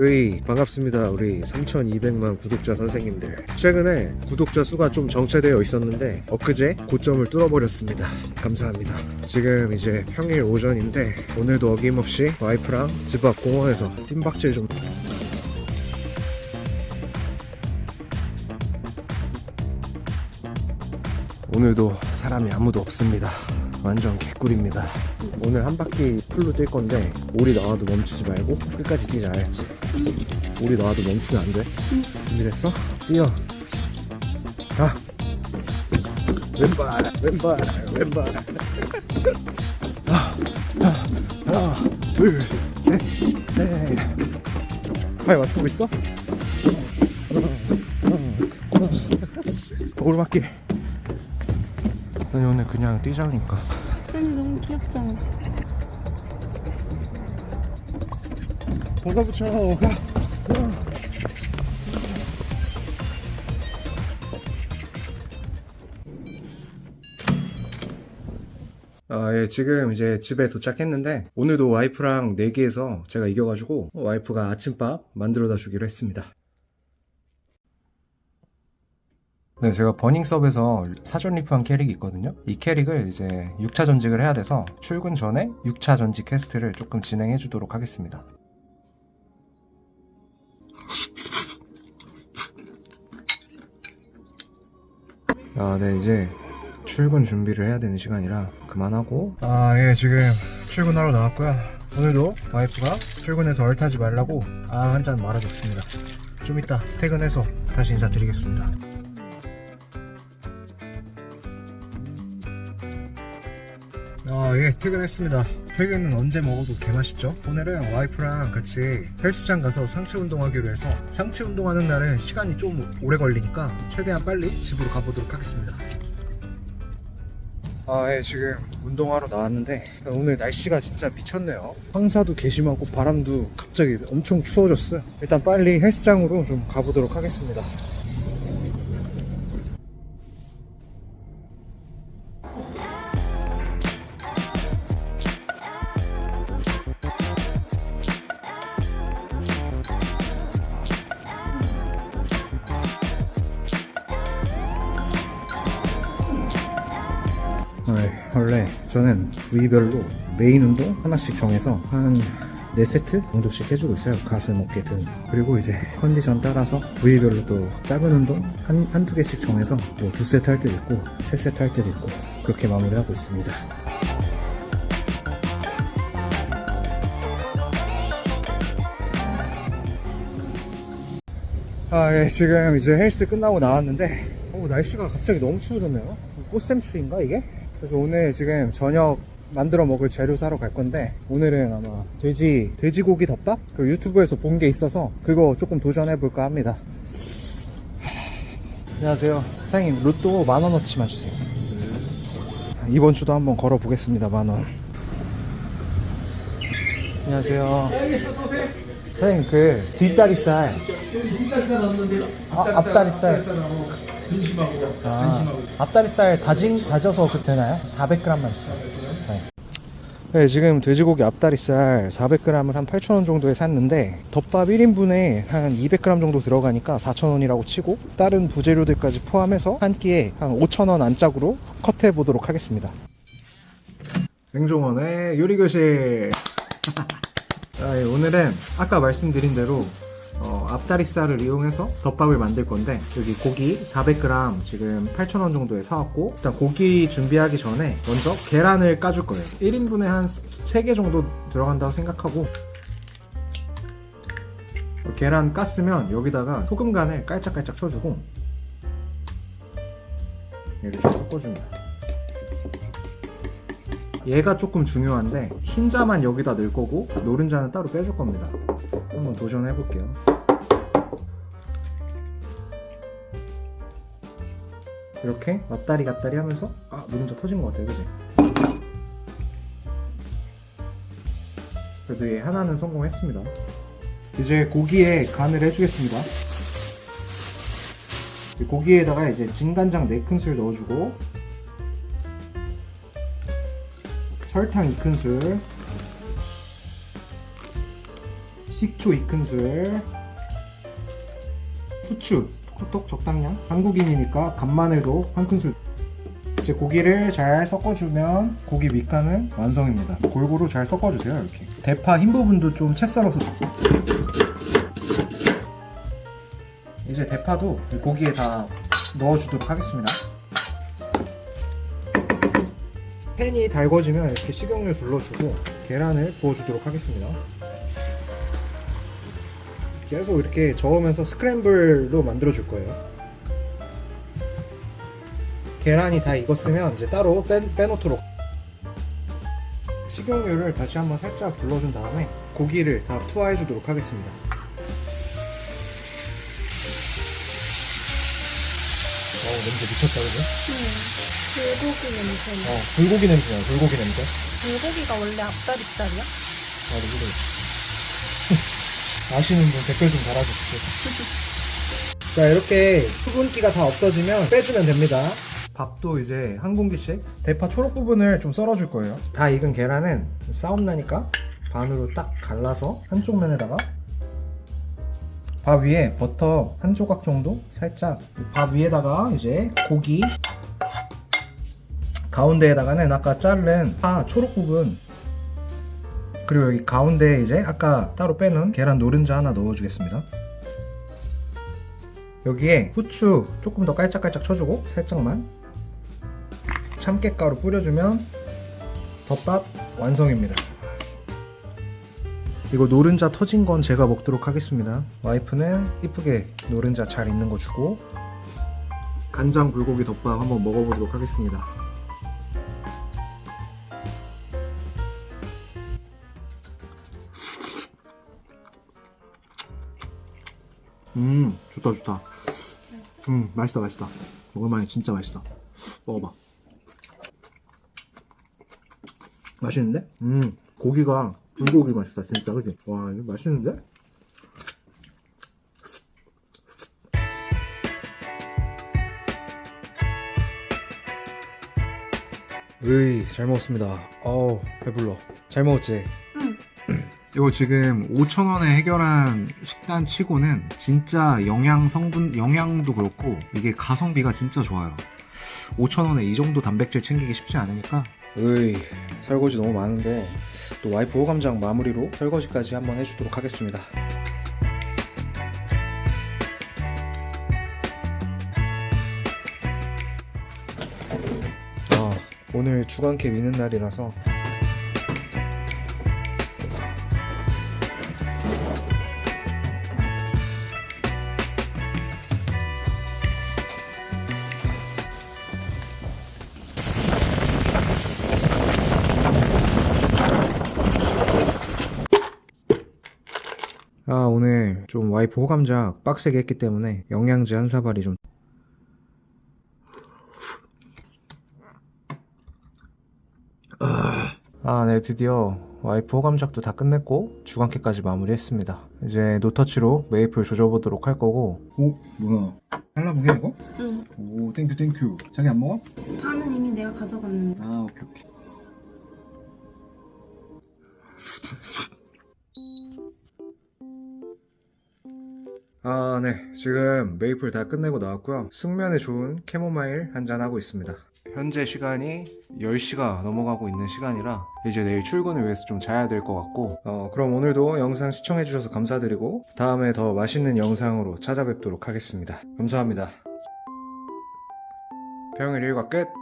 으이 반갑습니다. 우리 3200만 구독자 선생님들. 최근에 구독자 수가 좀 정체되어 있었는데 엊그제 고점을 뚫어버렸습니다. 감사합니다. 지금 이제 평일 오전인데 오늘도 어김없이 와이프랑 집 앞 공원에서 뜀박질 좀. 오늘도 사람이 아무도 없습니다. 완전 개꿀입니다. 오늘 한 바퀴 풀로 뛸 건데 오리 나와도 멈추지 말고 끝까지 뛰자 알았지? 오리 나와도 멈추면 안 돼. 준비됐어? 뛰어. 가. 왼발, 왼발, 왼발. 하나, 하나, 둘, 셋, 넷. 팔 맞추고 있어? 오르막길. 아니 오늘 그냥 뛰자니까. 아니 너무 귀엽잖아. 받아붙여. 가. 아, 예, 지금 이제 집에 도착했는데, 오늘도 와이프랑 내기해서 제가 이겨가지고, 와이프가 아침밥 만들어다 주기로 했습니다. 네, 제가 버닝섭에서 사전 리프한 캐릭이 있거든요. 이 캐릭을 이제 6차 전직을 해야 돼서 출근 전에 6차 전직 퀘스트를 조금 진행해 주도록 하겠습니다. 아, 네, 이제 출근 준비를 해야 되는 시간이라 그만하고. 아, 예, 지금 출근하러 나왔고요. 오늘도 와이프가 출근해서 얼타지 말라고 아, 한 잔 말아줬습니다. 좀 이따 퇴근해서 다시 인사드리겠습니다. 아, 예, 퇴근했습니다. 퇴근은 언제 먹어도 개맛있죠? 오늘은 와이프랑 같이 헬스장 가서 상체 운동하기로 해서 상체 운동하는 날은 시간이 좀 오래 걸리니까 최대한 빨리 집으로 가보도록 하겠습니다. 아, 예, 지금 운동하러 나왔는데 오늘 날씨가 진짜 미쳤네요. 황사도 개심하고 바람도 갑자기 엄청 추워졌어요. 일단 빨리 헬스장으로 좀 가보도록 하겠습니다. 원래 저는 부위별로 메인 운동 하나씩 정해서 한 4세트 정도씩 해주고 있어요. 가슴, 어깨 등. 그리고 이제 컨디션 따라서 부위별로 또 작은 운동 한, 한두 개씩 정해서 뭐 두 세트 할 때도 있고, 세 세트 할 때도 있고, 그렇게 마무리하고 있습니다. 아, 예, 지금 이제 헬스 끝나고 나왔는데, 오, 날씨가 갑자기 너무 추워졌네요. 꽃샘추위인가, 이게? 그래서 오늘 지금 저녁 만들어 먹을 재료 사러 갈 건데, 오늘은 아마 돼지, 돼지고기 덮밥? 그 유튜브에서 본 게 있어서 그거 조금 도전해 볼까 합니다. 하, 안녕하세요. 사장님, 로또 만 원어치만 주세요. 이번 주도 한번 걸어 보겠습니다, 만 원. 안녕하세요. 사장님, 그, 뒷다리살. 아, 앞다리살. 등심하고 아, 앞다리살 다진, 다져서 그 되나요? 400g만 주세요. 네. 네, 지금 돼지고기 앞다리살 400g을 한 8,000원 정도에 샀는데 덮밥 1인분에 한 200g 정도 들어가니까 4,000원이라고 치고 다른 부재료들까지 포함해서 한 끼에 한 5,000원 안짝으로 컷해 보도록 하겠습니다. 생종원의 요리교실. 자, 예, 오늘은 아까 말씀드린 대로 어, 앞다리살을 이용해서 덮밥을 만들 건데 여기 고기 400g 지금 8,000원 정도에 사왔고 일단 고기 준비하기 전에 먼저 계란을 까줄 거예요. 1인분에 한 3개 정도 들어간다고 생각하고 계란 깠으면 여기다가 소금 간을 깔짝깔짝 쳐주고 이렇게 섞어줍니다. 얘가 조금 중요한데 흰자만 여기다 넣을 거고 노른자는 따로 빼줄 겁니다. 한번 도전해 볼게요 이렇게 왔다리 갔다리 하면서 아 노른자 터진 것 같아요. 그지? 그래도 얘 하나는 성공했습니다. 이제 고기에 간을 해주겠습니다. 이 고기에다가 이제 진간장 4큰술 넣어주고 설탕 2큰술 식초 2큰술 후추 톡톡 적당량? 한국인이니까 간마늘도 한 큰술. 이제 고기를 잘 섞어주면 고기 밑간은 완성입니다. 골고루 잘 섞어주세요 이렇게. 대파 흰 부분도 좀 채 썰어서 이제 대파도 이 고기에 다 넣어주도록 하겠습니다. 팬이 달궈지면 이렇게 식용유 둘러주고 계란을 부어주도록 하겠습니다 계속 이렇게 저으면서 스크램블로 만들어 줄 거예요. 계란이 다 익었으면 이제 따로 빼, 빼놓도록. 식용유를 다시 한번 살짝 둘러준 다음에 고기를 다 투하해 주도록 하겠습니다. 어우 냄새 미쳤다 그죠? 응. 불고기 냄새. 어 불고기 냄새야 불고기 냄새. 불고기가 원래 앞다리살이야? 아 모르겠어. 아시는 분 댓글 좀 달아주세요. 자 이렇게 수분기가 다 없어지면 빼주면 됩니다. 밥도 이제 한 공기씩 대파 초록 부분을 좀 썰어줄 거예요. 다 익은 계란은 싸움 나니까 반으로 딱 갈라서 한쪽 면에다가 밥 위에 버터 한 조각 정도 살짝 밥 위에다가 이제 고기 가운데에다가는 아까 자른 파 초록 부분 그리고 여기 가운데 이제 아까 따로 빼놓은 계란 노른자 하나 넣어주겠습니다. 여기에 후추 조금 더 깔짝깔짝 쳐주고 살짝만 참깨가루 뿌려주면 덮밥 완성입니다. 이거 노른자 터진 건 제가 먹도록 하겠습니다. 와이프는 이쁘게 노른자 잘 있는 거 주고 간장 불고기 덮밥 한번 먹어보도록 하겠습니다. 음 좋다 좋다 음 맛있다 맛있다 먹을만해 진짜 맛있다 먹어봐 맛있는데? 음 고기가 불고기 맛있다 진짜 그지? 와 이거 맛있는데? 으이 잘 먹었습니다 어우 배불러 잘 먹었지? 응. 이거 지금 5,000원에 해결한 식단 치고는 진짜 영양 성분, 영양도 그렇고 이게 가성비가 진짜 좋아요. 5,000원에 이 정도 단백질 챙기기 쉽지 않으니까. 으이, 설거지 너무 많은데 또 와이프 호감장 마무리로 설거지까지 한번 해주도록 하겠습니다. 아, 오늘 주간캐 미는 날이라서 아 오늘 좀 와이프 호감작 빡세게 했기 때문에 영양제 한 사발이 좀 아, 네, 드디어 와이프 호감작도 다 끝냈고 주간캐까지 마무리했습니다. 이제 노터치로 메이플 조져보도록 할 거고. 오, 뭐야? 할라보게 이거? 응. 오, 땡큐 땡큐. 자기 안 먹어? 파는 이미 내가 가져갔는데. 아, 오케이 오케이. 아, 네. 지금 메이플 다 끝내고 나왔고요. 숙면에 좋은 캐모마일 한잔 하고 있습니다. 현재 시간이 10시가 넘어가고 있는 시간이라 이제 내일 출근을 위해서 좀 자야 될 것 같고 어, 그럼 오늘도 영상 시청해주셔서 감사드리고 다음에 더 맛있는 영상으로 찾아뵙도록 하겠습니다. 감사합니다. 병일 일과 끝!